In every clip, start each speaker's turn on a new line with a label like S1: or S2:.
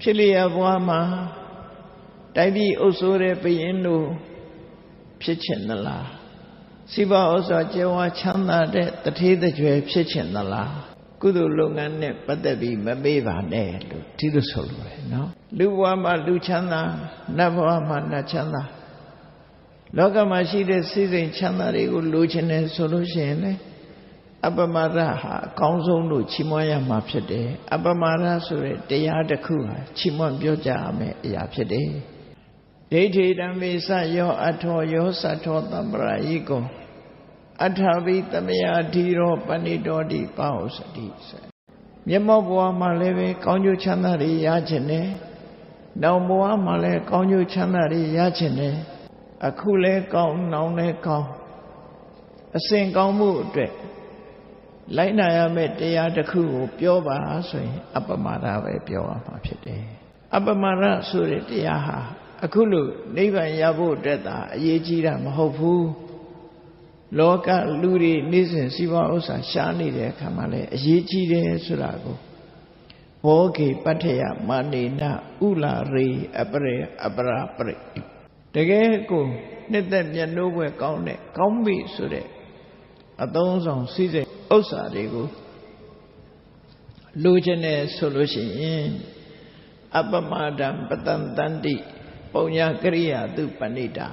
S1: ဖြစ်လျက်ဘဝမှာတိုက်ပြီးအုပ်ဆိုးတဲ့ဘယင်းတို့ဖြစ်ချင်သလားစိဘဥစ္စာကျေဝါချမ်းသာတဲ့တထေးတကြွယ်ဖြစ်ချင်သလားကုသိုလ်လုပ်ငန်းနဲ့ပတ်သက်ပြီးမမေ့ပါနဲ့လို့ဒီလိုဆိုလိုတယ်နော်လူဘဝမှာလူချမ်းသာနတ်ဘဝမှာနတ်ချမ်းသာလောကမှာရှိတဲ့စိစိမ်ချမ်းသာတွေကိုလိုချင်တယ်ဆိုလို့ရှိရင်လေ အပမရဟာအကောင်းဆုံးလို့ချီးမွမ်းရမှာဖြစ်တယ်အပမရဆိုတဲ့တရားတစ်ခုဟာချီးမွမ်းပြောကြရမယ့်အရာဖြစ်တယ်ဒိဋ္ဌိဓမ္မေစယောအထောယောသထောတံပရာယိကောအထာဘိတမယဓီရောပဏိတောတိပါဟုစတိဆိုမျက်မှောက်ဘဝမှာလည်းပဲကောင်းကျိုးချမ်းသာတွေရခြင်းနဲ့နောက်ဘဝမှာလည်းကောင်းကျိုးချမ်းသာတွေရခြင်းနဲ့အခုလည်းကောင်းနောက်လည်းကောင်းအစဉ်ကောင်းမှုအတွက် လိုက်နာရမယ့်တရားတစ်ခုကိုပြောပါဆိုရင် အပမဒပဲပြောရမှာဖြစ်တယ်အပမဒဆိုတဲ့တရားဟာအခုလို့နိဗ္ဗာန်ရဖို့အတွက်သာအရေးကြီးတာမဟုတ်ဘူးလောကလူတွေနေ့စဉ်စီးပွားဥစ္စာရှားနေတဲ့အခါမှာလည်းအရေးကြီးတယ်ဆိုတာကိုဘောဂေပတ္ထယမာနေနဥလာရေအပရေအပရာပရိတကယ်ကိုနှစ်သက်မြတ်နိုးပွဲကောင်းတဲ့ကောင်းပြီဆိုတဲ့အသုံးဆောင်စည်းစိမ် ဥစ္စာတွေကိုလိုချင်တယ်ဆိုလို့ရှိရင်အပမဒံပတန်တန္တိပုံညာကရိယာသူပဏိတာ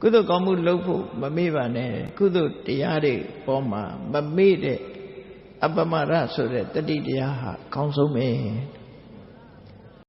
S1: ကုသိုလ်ကောင်းမှုလုပ်ဖို့မမေ့ပါနဲ့ကုသိုလ်တရားတွေပေါ်မှာမမေ့တဲ့အပမရဆိုတဲ့တတိတရားဟာအကောင်းဆုံးပဲ